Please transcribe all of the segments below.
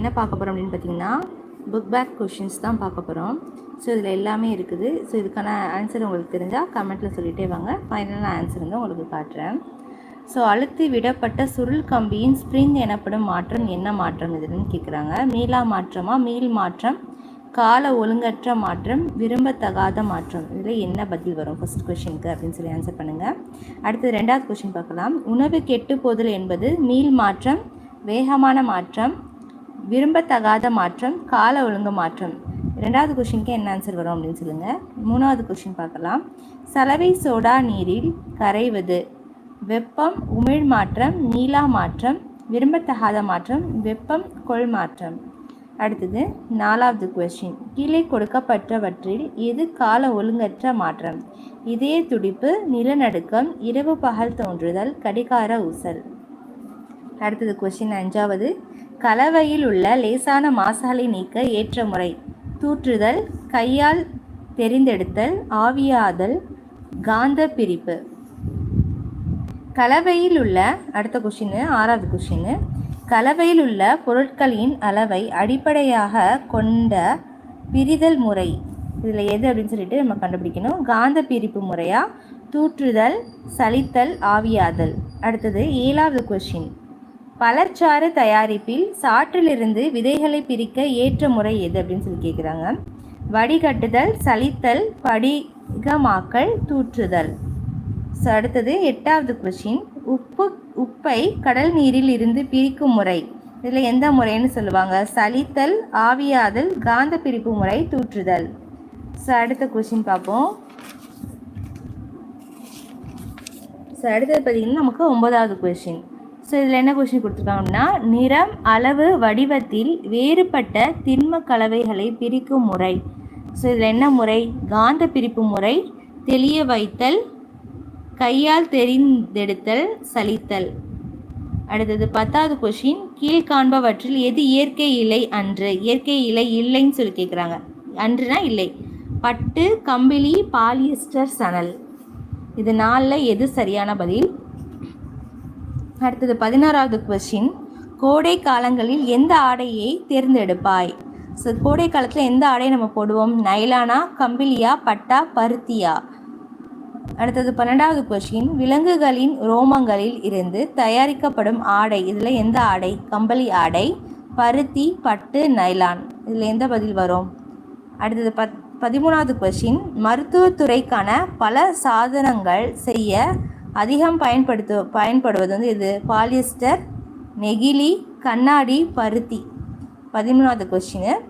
என்ன பார்க்க போகிறோம் அப்படின்னு பார்த்தீங்கன்னா புக் பேக் கொஷின்ஸ் தான் பார்க்க போகிறோம் ஸோ இதில் எல்லாமே இருக்குது. ஸோ இதுக்கான ஆன்சர் உங்களுக்கு தெரிஞ்சால் கமெண்ட்டில் சொல்லிகிட்டே வாங்க. ஃபைனலான ஆன்சர் வந்து உங்களுக்கு காட்டுறேன். ஸோ அழுத்தி விடப்பட்ட சுருள் கம்பியின் ஸ்ப்ரிங் எனப்படும் மாற்றம் என்ன மாற்றம் இதுன்னு கேட்குறாங்க மீளா மாற்றமா? மீள் மாற்றம் கால ஒழுங்கற்ற மாற்றம் விரும்பத்தகாத மாற்றம். இதில் என்ன பதில் வரும்? ஃபர்ஸ்ட் கொஷினுக்கு அப்படின்னு சொல்லி ஆன்சர் பண்ணுங்கள் அடுத்து ரெண்டாவது கொஷின் பார்க்கலாம். உணவு கெட்டு போதல் என்பது மீள் மாற்றம் வேகமான மாற்றம் விரும்பத்தகாத மாற்றம் கால ஒழுங்கு மாற்றம். ரெண்டாவது கொஷினுக்கு என்ன ஆன்சர் வரும் அப்படின்னு சொல்லுங்கள் மூணாவது கொஷின் பார்க்கலாம். சலவை சோடா நீரில் கரைவது. வெப்பம் உமிழ் மாற்றம் நீலா மாற்றம் விரும்பத்தகாத மாற்றம் வெப்பம் கொள் மாற்றம். அடுத்தது நாலாவது கொஷின் கீழே கொடுக்கப்பட்டவற்றில் எது கால ஒழுங்கற்ற மாற்றம்? இதய துடிப்பு நிலநடுக்கம் இரவு பகல் தோன்றுதல் கடிகார ஊசல். அடுத்தது கொஷின் அஞ்சாவது கலவையில் உள்ள லேசான மாசாலை நீக்க ஏற்ற முறை. தூற்றுதல் கையால் தெரிந்தெடுத்தல் ஆவியாதல் காந்த பிரிப்பு. கலவையில் உள்ள அடுத்த கொஷினு ஆறாவது கொஷினு கலவையில் உள்ள பொருட்களின் அளவை அடிப்படையாக கொண்ட பிரிதல் முறை. இதில் எது அப்படின்னு சொல்லிட்டு நம்ம கண்டுபிடிக்கணும். காந்த பிரிப்பு முறையாக தூற்றுதல் சலித்தல் ஆவியாதல். அடுத்தது ஏழாவது கொஷின் பலர்ச்சாறு தயாரிப்பில் சாற்றிலிருந்து விதைகளை பிரிக்க ஏற்ற முறை எது அப்படின்னு சொல்லி கேட்குறாங்க வடிகட்டுதல் சலித்தல் படிகமாக்கல் தூற்றுதல். ஸோ அடுத்தது எட்டாவது கொஷின் உப்பு உப்பை கடல் நீரில் இருந்து பிரிக்கும் முறை. இதில் எந்த முறைன்னு சொல்லுவாங்க. சலித்தல் ஆவியாதல் காந்த பிரிப்பு முறை தூற்றுதல். ஸோ அடுத்த கொஷின் பார்ப்போம். ஸோ அடுத்தது பார்த்தீங்கன்னா நமக்கு ஒன்பதாவது கொஷின் ஸோ இதில் என்ன கொஷின் கொடுத்துருக்காங்கன்னா நிறம் அளவு வடிவத்தில் வேறுபட்ட திண்ம கலவைகளை பிரிக்கும் முறை. ஸோ இதில் என்ன முறை? காந்த பிரிப்பு முறை தெளிய வைத்தல் கையால் தெரிந்தெடுத்தல் சலித்தல். அடுத்தது பத்தாவது கொஷின் கீழ்காண்பவற்றில் எது இயற்கை இலை அன்று? இயற்கை இலை இல்லைன்னு சொல்லி கேட்குறாங்க அன்றுனா இல்லை. பட்டு கம்பிளி பாலியஸ்டர் சணல். இது நாளில் எது சரியான பதில்? அடுத்தது பதினாறாவது கொஷின் கோடை காலங்களில் எந்த ஆடையை தேர்ந்தெடுப்பாய்? ஸோ கோடை காலத்தில் எந்த ஆடையை நம்ம போடுவோம்? நைலானா கம்பிலியா பட்டா பருத்தியா? அடுத்தது பன்னெண்டாவது கொஷின் விலங்குகளின் ரோமங்களில் இருந்து தயாரிக்கப்படும் ஆடை இதில் எந்த ஆடை? கம்பளி ஆடை பருத்தி பட்டு நைலான். இதில் எந்த பதில் வரும்? அடுத்தது பத் பதிமூணாவது கொஷின் மருத்துவத்துறைக்கான பல சாதனங்கள் செய்ய அதிகம் பயன்படுத்து பயன்படுவது வந்து இது பாலியஸ்டர் நெகிழி கண்ணாடி பருத்தி. பதிமூணாவது கொஷின்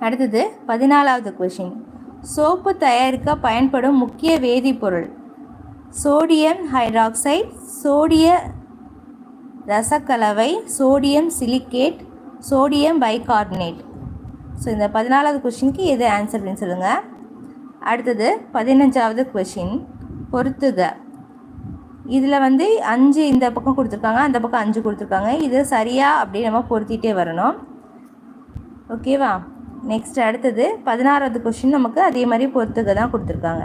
அடுத்தது பதினாலாவது கொஷின் சோப்பு தயாரிக்க பயன்படும் முக்கிய வேதிப்பொருள். சோடியம் ஹைட்ராக்சைடு சோடிய ரசக்கலவை sodium silicate sodium bicarbonate so இந்த பதினாலாவது கொஷினுக்கு எது ஆன்சர் அப்படின்னு சொல்லுங்கள் அடுத்தது பதினஞ்சாவது கொஷின் பொறுத்துக இதில் வந்து அஞ்சு இந்த பக்கம் கொடுத்துருக்காங்க அந்த பக்கம் அஞ்சு கொடுத்துருக்காங்க. இது சரியாக அப்படி நம்ம பொருத்திட்டே வரணும். ஓகேவா? நெக்ஸ்ட் அடுத்தது பதினாறாவது கொஷின் நமக்கு அதே மாதிரி பொறுத்துக்க தான் கொடுத்துருக்காங்க.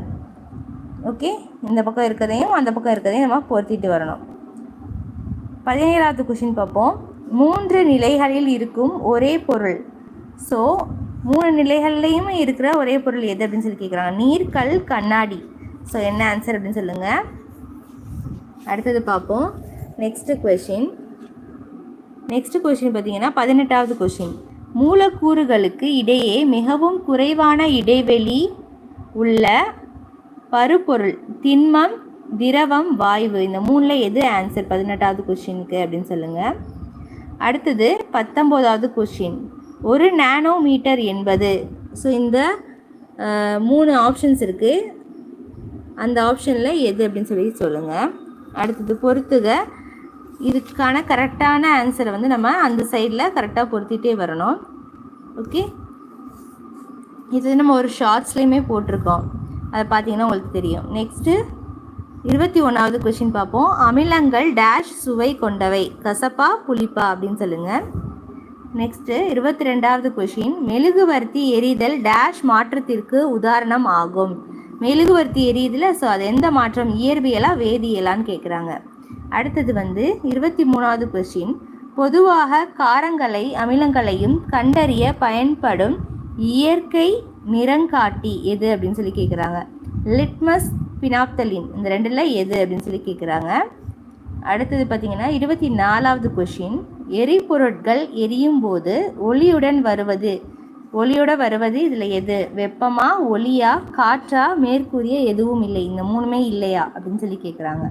ஓகே? இந்த பக்கம் இருக்கிறதையும் அந்த பக்கம் இருக்கிறதையும் நம்ம பொருத்திட்டு வரணும். பதினேழாவது கொஷின் பார்ப்போம். மூன்று நிலைகளில் இருக்கும் ஒரே பொருள். ஸோ மூணு நிலைகள்லேயும் இருக்கிற ஒரே பொருள் எது அப்படின்னு சொல்லி கேட்குறாங்க நீர் கல் கண்ணாடி. ஸோ என்ன ஆன்சர் அப்படின்னு சொல்லுங்கள் அடுத்தது பார்ப்போம். நெக்ஸ்ட்டு கொஷின் நெக்ஸ்ட் கொஷின் பார்த்தீங்கன்னா பதினெட்டாவது கொஷின் மூலக்கூறுகளுக்கு இடையே மிகவும் குறைவான இடைவெளி உள்ள பருப்பொருள் திண்மம் திரவம் வாயு இந்த மூணில் எது ஆன்சர் பதினெட்டாவது கொஷினுக்கு அப்படின்னு சொல்லுங்கள் அடுத்தது பத்தொம்போதாவது கொஷின் ஒரு நானோ மீட்டர் என்பது ஸோ இந்த மூணு ஆப்ஷன்ஸ் இருக்குது அந்த ஆப்ஷனில் எது அப்படின்னு சொல்லி சொல்லுங்கள் அடுத்தது பொறுத்துக. இதுக்கான கரெக்டான ஆன்சரை வந்து நம்ம அந்த சைடில் கரெக்டாக பொருத்திட்டே வரணும். ஓகே இது நம்ம ஒரு ஷார்ட்ஸ்லேயுமே போட்டிருக்கோம். அதை பார்த்தீங்கன்னா உங்களுக்கு தெரியும். நெக்ஸ்ட்டு இருபத்தி ஒன்றாவது கொஷின் பார்ப்போம். அமிலங்கள் டேஷ் சுவை கொண்டவை. கசப்பா புளிப்பா அப்படின்னு சொல்லுங்கள் நெக்ஸ்ட்டு இருபத்தி ரெண்டாவது கொஷின் மெழுகுவர்த்தி எரிதல் டேஷ் மாற்றத்திற்கு உதாரணம் ஆகும். மெழுகுவர்த்தி எரியுதுல ஸோ அது எந்த மாற்றம்? இயற்பியலா வேதியியலான்னு கேட்குறாங்க அடுத்தது வந்து இருபத்தி மூணாவது கொஸ்டின் பொதுவாக காரங்களை அமிலங்களையும் கண்டறிய பயன்படும் இயற்கை நிறங்காட்டி எது அப்படின்னு சொல்லி கேட்குறாங்க லிட்மஸ் பினாப்தலின் இந்த ரெண்டில் எது அப்படின்னு சொல்லி கேட்குறாங்க அடுத்தது பார்த்தீங்கன்னா இருபத்தி நாலாவது கொஷின் எரிபொருட்கள் எரியும் போது ஒளியுடன் வருவது ஒளியோட வருவது இதில் எது? வெப்பமா ஒளியா காற்றா மேற்கூறிய எதுவும் இல்லை. இந்த மூணுமே இல்லையா? அப்படின்னு சொல்லி கேட்குறாங்க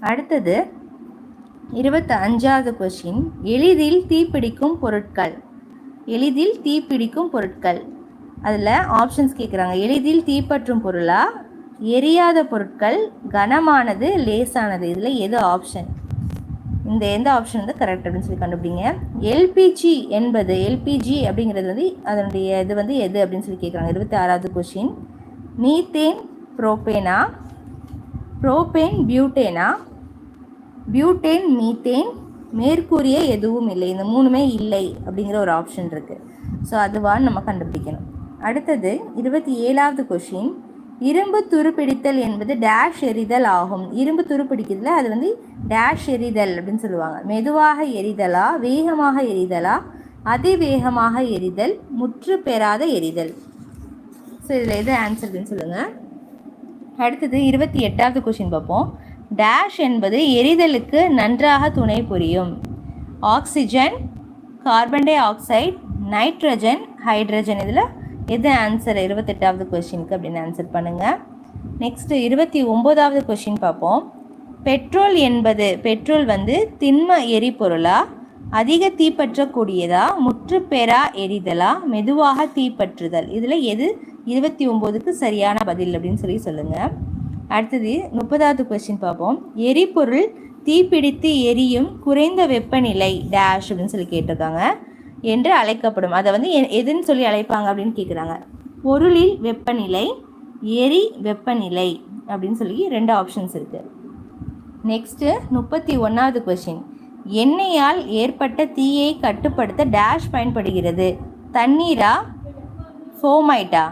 அடுத்தது இருபத்தி அஞ்சாவது கொஷின் எளிதில் தீப்பிடிக்கும் பொருட்கள். எளிதில் தீப்பிடிக்கும் பொருட்கள். அதில் ஆப்ஷன்ஸ் கேட்குறாங்க எளிதில் தீப்பற்றும் பொருளா? எரியாத பொருட்கள். கனமானது லேசானது. இதில் எது ஆப்ஷன் இந்த எந்த ஆப்ஷன் வந்து கரெக்ட் அப்படின்னு சொல்லி கண்டுபிடிங்க. எல்பிஜி என்பது எல்பிஜி அப்படிங்கிறது வந்து அதனுடைய இது வந்து எது அப்படின்னு சொல்லி கேட்குறாங்க. இருபத்தி ஆறாவது கொஷின் மீத்தேன் ப்ரோபேனா ப்ரோபேன் பியூட்டேனா? Butane methane. மேற்கூறிய எதுவும் இல்லை. இந்த மூணுமே இல்லை அப்படிங்கிற ஒரு ஆப்ஷன் இருக்குது ஸோ அதுவான்னு நம்ம கண்டுபிடிக்கணும். அடுத்தது இருபத்தி ஏழாவது கொஷின் இரும்பு துருப்பிடித்தல் என்பது டேஷ் எரிதல் ஆகும். இரும்பு துருப்பிடிக்கிறதுல அது வந்து டேஷ் எரிதல் அப்படின்னு சொல்லுவாங்க. மெதுவாக எரிதலா வேகமாக எரிதலா அதிவேகமாக எரிதல் முற்று பெறாத எரிதல் ஸோ இதில் எது ஆன்சர் அப்படின்னு சொல்லுங்கள் அடுத்தது இருபத்தி எட்டாவது கொஷின் பார்ப்போம். டேஷ் என்பது எரிதலுக்கு நன்றாக துணை புரியும். Oxygen carbon dioxide nitrogen hydrogen இதில் எது ஆன்சர் இருபத்தெட்டாவது கொஷினுக்கு அப்படின்னு ஆன்சர் பண்ணுங்கள் நெக்ஸ்ட்டு இருபத்தி ஒம்போதாவது கொஷின் பார்ப்போம். பெட்ரோல் என்பது பெட்ரோல் வந்து திண்ம எரிபொருளா? அதிக தீப்பற்றக்கூடியதா முற்றுப்பெறா எரிதலா? மெதுவாக தீப்பற்றுதல் இதில் எது இருபத்தி ஒம்போதுக்கு சரியான பதில் அப்படின்னு சொல்லி சொல்லுங்கள் அடுத்தது முப்பதாவது கொஸ்டின் பார்ப்போம். எரிபொருள் தீப்பிடித்து எரியும் குறைந்த வெப்பநிலை டேஷ் அப்படின்னு சொல்லி கேட்டிருக்காங்க. என்று அழைக்கப்படும். அதை வந்து எ- எதுன்னு சொல்லி அழைப்பாங்க அப்படின்னு கேட்குறாங்க பொருளில் வெப்பநிலை எரி வெப்பநிலை அப்படின்னு சொல்லி ரெண்டு ஆப்ஷன்ஸ் இருக்குது நெக்ஸ்ட்டு முப்பத்தி ஒன்றாவது கொஷின் எண்ணெயால் ஏற்பட்ட தீயை கட்டுப்படுத்த டேஷ் பயன்படுகிறது. தண்ணீரா? ஃபோமைட்டா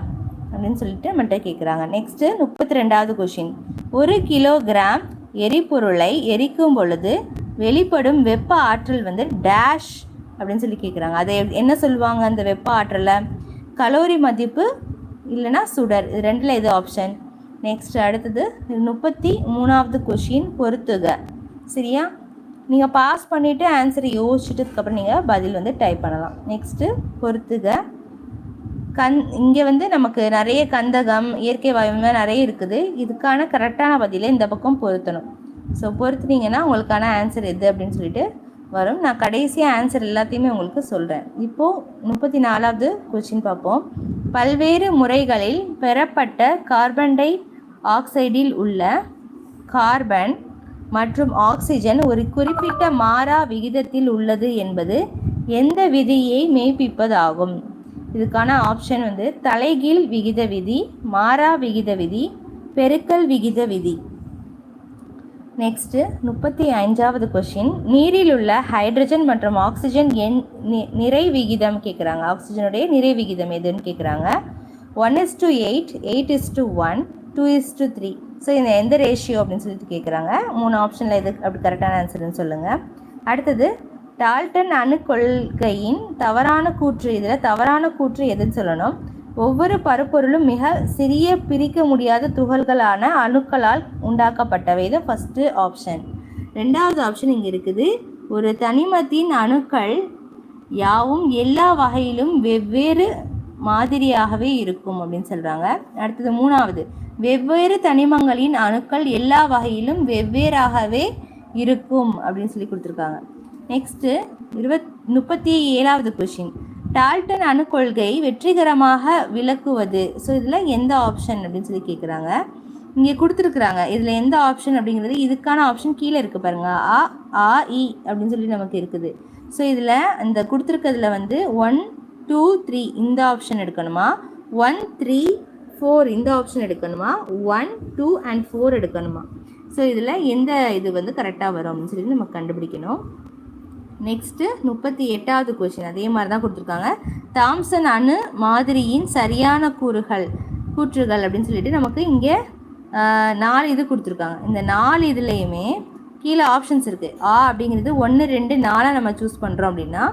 அப்படின்னு சொல்லிட்டு நம்மகிட்ட கேட்குறாங்க நெக்ஸ்ட்டு முப்பத்தி ரெண்டாவது கொஷின் ஒரு கிலோகிராம் எரிபொருளை எரிக்கும் பொழுது வெளிப்படும் வெப்ப ஆற்றல் வந்து டேஷ் அப்படின்னு சொல்லி கேட்குறாங்க அதை என்ன சொல்லுவாங்க? அந்த வெப்ப ஆற்றலை கலோரி மதிப்பு இல்லைன்னா சுடர். இது ரெண்டில் எது ஆப்ஷன் நெக்ஸ்ட் அடுத்தது முப்பத்தி மூணாவது கொஷின் பொறுத்துக. சரியா? நீங்கள் பாஸ் பண்ணிவிட்டு ஆன்சரை யோசிச்சுட்டதுக்கப்புறம் நீங்கள் பதில் வந்து டைப் பண்ணலாம். நெக்ஸ்ட்டு பொறுத்துக. கண் இங்கே வந்து நமக்கு நிறைய கந்தகம் இயற்கை வாயுங்க நிறைய இருக்குது. இதுக்கான கரெக்டான பதிலை இந்த பக்கம் பொருத்தணும். ஸோ பொருத்துனீங்கன்னா உங்களுக்கான ஆன்சர் எது அப்படின்னு சொல்லிட்டு வரும். நான் கடைசியாக ஆன்சர் எல்லாத்தையுமே உங்களுக்கு சொல்கிறேன் இப்போது முப்பத்தி நாலாவது கொஸ்டின் பார்ப்போம். பல்வேறு முறைகளில் பெறப்பட்ட கார்பன் டை ஆக்சைடில் உள்ள கார்பன் மற்றும் ஆக்சிஜன் ஒரு குறிப்பிட்ட மாறா விகிதத்தில் உள்ளது என்பது எந்த விதியை மெய்ப்பிப்பதாகும்? இதுக்கான ஆப்ஷன் வந்து தலைகீழ் விகித விதி மாறா விகித விதி பெருக்கல் விகித விதி. நெக்ஸ்ட்டு முப்பத்தி அஞ்சாவது கொஷின் நீரில் உள்ள ஹைட்ரஜன் மற்றும் ஆக்சிஜன் எண் நி- நிறை விகிதம் கேட்குறாங்க ஆக்சிஜனுடைய நிறை விகிதம் எதுன்னு கேட்குறாங்க one is to eight eight is to one two is to three so இந்த எந்த ரேஷியோ அப்படின்னு சொல்லிட்டு கேட்குறாங்க மூணு ஆப்ஷனில் எது அப்படி கரெக்டான ஆன்சர்னு சொல்லுங்கள் அடுத்தது டால்டன் அணு கொள்கையின் தவறான கூற்று இதில் தவறான கூற்று எதுன்னு சொல்லணும். ஒவ்வொரு பருப்பொருளும் மிக சிறிய பிரிக்க முடியாத துகள்களான அணுக்களால் உண்டாக்கப்பட்டவை. இது ஃபஸ்ட்டு ஆப்ஷன் ரெண்டாவது ஆப்ஷன் இங்கே இருக்குது. ஒரு தனிமத்தின் அணுக்கள் யாவும் எல்லா வகையிலும் வெவ்வேறு மாதிரியாகவே இருக்கும் அப்படின்னு சொல்கிறாங்க அடுத்தது மூணாவது. வெவ்வேறு தனிமங்களின் அணுக்கள் எல்லா வகையிலும் வெவ்வேறாகவே இருக்கும் அப்படின்னு சொல்லி கொடுத்துருக்காங்க. நெக்ஸ்ட்டு இருபத் முப்பத்தி ஏழாவது கொஷின் டால்டன் அணுக்கொள்கை வெற்றிகரமாக விளக்குவது. ஸோ இதில் எந்த ஆப்ஷன் அப்படின்னு சொல்லி கேட்குறாங்க இங்கே கொடுத்துருக்குறாங்க. இதில் எந்த ஆப்ஷன் அப்படிங்கிறது இதுக்கான ஆப்ஷன் கீழே இருக்குது பாருங்கள் ஆ ஆ இ அப்படின்னு சொல்லி நமக்கு இருக்குது. ஸோ இதில் இந்த கொடுத்துருக்கிறதுல வந்து ஒன் டூ த்ரீ இந்த ஆப்ஷன் எடுக்கணுமா? ஒன் த்ரீ ஃபோர் இந்த ஆப்ஷன் எடுக்கணுமா? ஒன் டூ அண்ட் ஃபோர் எடுக்கணுமா? ஸோ இதில் எந்த இது வந்து கரெக்டாக வரும் அப்படின்னு சொல்லி நம்ம கண்டுபிடிக்கணும். நெக்ஸ்ட்டு முப்பத்தி எட்டாவது கொஷின் அதே மாதிரி தான் கொடுத்துருக்காங்க. தாம்சன் அணு மாதிரியின் சரியான கூறுகள் கூற்றுகள் அப்படின்னு சொல்லிட்டு நமக்கு இங்கே நாலு இது கொடுத்துருக்காங்க. இந்த நாலு இதுலேயுமே கீழே ஆப்ஷன்ஸ் இருக்குது ஆ அப்படிங்கிறது ஒன்று ரெண்டு நாலாக நம்ம சூஸ் பண்ணுறோம் அப்படின்னா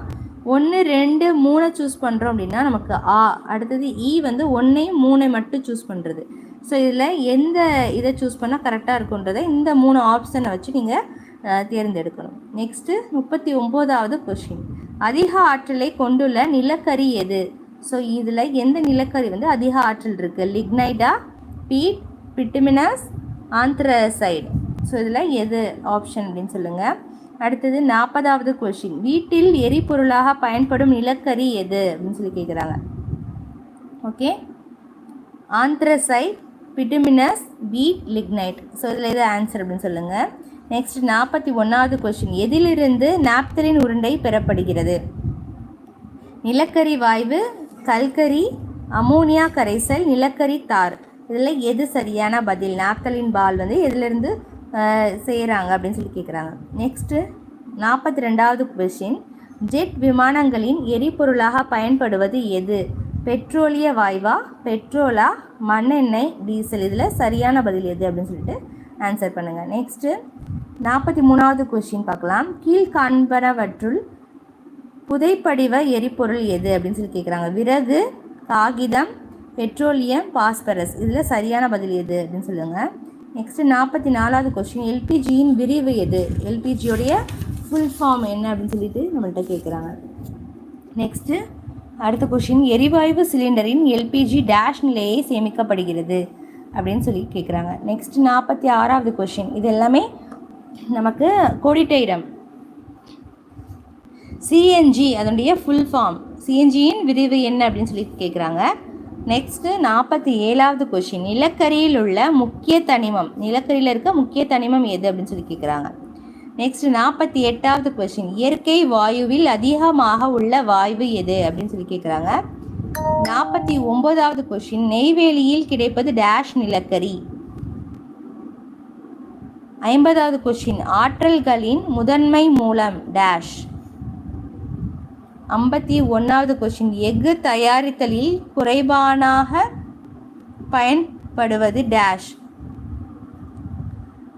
ஒன்று ரெண்டு மூணை சூஸ் பண்ணுறோம் அப்படின்னா நமக்கு ஆ அடுத்தது இ வந்து ஒன்றையும் மூணை மட்டும் சூஸ் பண்ணுறது ஸோ இதில் எந்த இதை சூஸ் பண்ணால் கரெக்டாக இருக்குன்றதை இந்த மூணு ஆப்ஷனை வச்சு நீங்கள் தேர்ந்தெடுக்கணும். நெக்ஸ்ட்டு முப்பத்தி ஒம்போதாவது கொஷின் அதிக ஆற்றலை கொண்டுள்ள நிலக்கரி எது? ஸோ இதில் எந்த நிலக்கரி வந்து அதிக ஆற்றல் இருக்குது லிக்னைடா பீட் பிட்டுமினஸ் ஆந்த்ரசைடு ஸோ இதில் எது ஆப்ஷன் அப்படின்னு சொல்லுங்கள் அடுத்தது நாற்பதாவது கொஷின் வீட்டில் எரிபொருளாக பயன்படும் நிலக்கரி எது? அப்படின்னு சொல்லி கேட்குறாங்க okay anthracite bituminous peat lignite so இதில் எது ஆன்சர் அப்படின்னு சொல்லுங்கள் நெக்ஸ்ட் நாற்பத்தி ஒன்றாவது கொஷின் எதிலிருந்து நாப்தலின் உருண்டை பெறப்படுகிறது? நிலக்கரி வாய்வு கல்கரி அமோனியா கரைசல் நிலக்கரி தார். இதில் எது சரியான பதில்? நாப்தலின் பால் வந்து எதிலிருந்து செய்கிறாங்க அப்படின்னு சொல்லி கேட்குறாங்க நெக்ஸ்ட்டு நாற்பத்தி ரெண்டாவது கொஷின் ஜெட் விமானங்களின் எரிபொருளாக பயன்படுவது எது? பெட்ரோலிய வாய்வா? பெட்ரோலா? மண்ணெண்ணெய் டீசல். இதில் சரியான பதில் எது அப்படின்னு சொல்லிட்டு ஆன்சர் பண்ணுங்கள் நெக்ஸ்ட்டு நாற்பத்தி மூணாவது கொஷின் பார்க்கலாம். கீழ்காண்பனவற்றுள் புதைப்படிவ எரிபொருள் எது அப்படின்னு சொல்லி கேட்குறாங்க விறகு காகிதம் பெட்ரோலியம் பாஸ்பரஸ். இதில் சரியான பதில் எது அப்படின்னு சொல்லுங்கள் நெக்ஸ்ட்டு நாற்பத்தி நாலாவது கொஸ்டின் எல்பிஜியின் விரிவு எது? எல்பிஜியோடைய ஃபுல் ஃபார்ம் என்ன அப்படின்னு சொல்லிட்டு நம்மள்கிட்ட கேட்குறாங்க நெக்ஸ்ட்டு அடுத்த கொஷின் எரிவாயு சிலிண்டரின் எல்பிஜி டேஷ் நிலையை சேமிக்கப்படுகிறது. அப்படின்னு சொல்லி கேட்குறாங்க நெக்ஸ்ட் நாற்பத்தி ஆறாவது கொஷின் இது எல்லாமே நமக்கு கோடிட்ட இடம் சிஎன்ஜி அதனுடைய ஃபுல் ஃபார்ம் சிஎன்ஜியின் விரிவு என்ன அப்படின்னு சொல்லி கேட்குறாங்க நெக்ஸ்ட்டு நாற்பத்தி ஏழாவது கொஷின் நிலக்கரியில் உள்ள முக்கிய தனிமம். நிலக்கரியில் இருக்க முக்கிய தனிமம் எது அப்படின்னு சொல்லி கேட்குறாங்க நெக்ஸ்ட் நாற்பத்தி எட்டாவது கொஷின் இயற்கை வாயுவில் அதிகமாக உள்ள வாயு எது அப்படின்னு சொல்லி கேட்குறாங்க நாற்பத்தி ஒன்பதாவது கொஷின் நெய்வேலியில் கிடைப்பது டேஷ் நிலக்கரி. ஐம்பதாவது கொஷின் ஆற்றல்களின் முதன்மை மூலம் டேஷ் ஐம்பத்தி ஒன்றாவது கொஷின் எஃகு தயாரித்தலில் குறைபானாக பயன்படுவது டேஷ்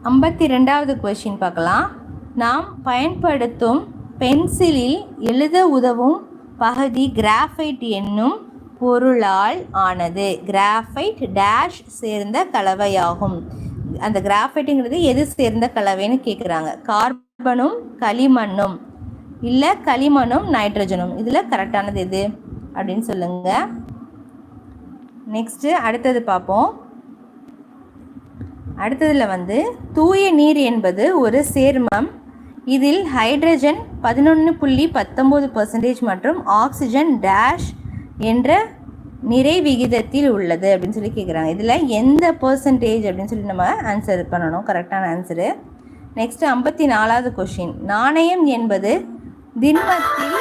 ஐம்பத்தி ரெண்டாவது கொஷின் பார்க்கலாம். நாம் பயன்படுத்தும் பென்சிலில் எழுத உதவும் பகுதி கிராஃபைட் என்னும் பொருளால் ஆனது. கிராஃபைட் டேஷ் சேர்ந்த கலவையாகும். அந்த கிராஃபைட்டுங்கிறது எது சேர்ந்த கலவைன்னு கேட்குறாங்க கார்பனும் களிமண்ணும். இல்லை களிமண்ணும் நைட்ரஜனும். இதில் கரெக்டானது எது? அப்படின்னு சொல்லுங்கள் நெக்ஸ்ட்டு அடுத்தது பார்ப்போம் அடுத்ததில் வந்து தூய நீர் என்பது ஒரு சேர்மம். இதில் ஹைட்ரஜன் பதினொன்று புள்ளி பத்தொம்போது பர்சன்டேஜ் மற்றும் ஆக்சிஜன் டேஷ் என்ற நிறை விகிதத்தில் உள்ளது அப்படின்னு சொல்லி கேட்குறாங்க இதில் எந்த பர்சன்டேஜ் அப்படின்னு சொல்லி நம்ம ஆன்சர் பண்ணணும். கரெக்டான ஆன்சரு நெக்ஸ்ட் ஐம்பத்தி நாலாவது கொஷின் நாணயம் என்பது திண்மத்தில்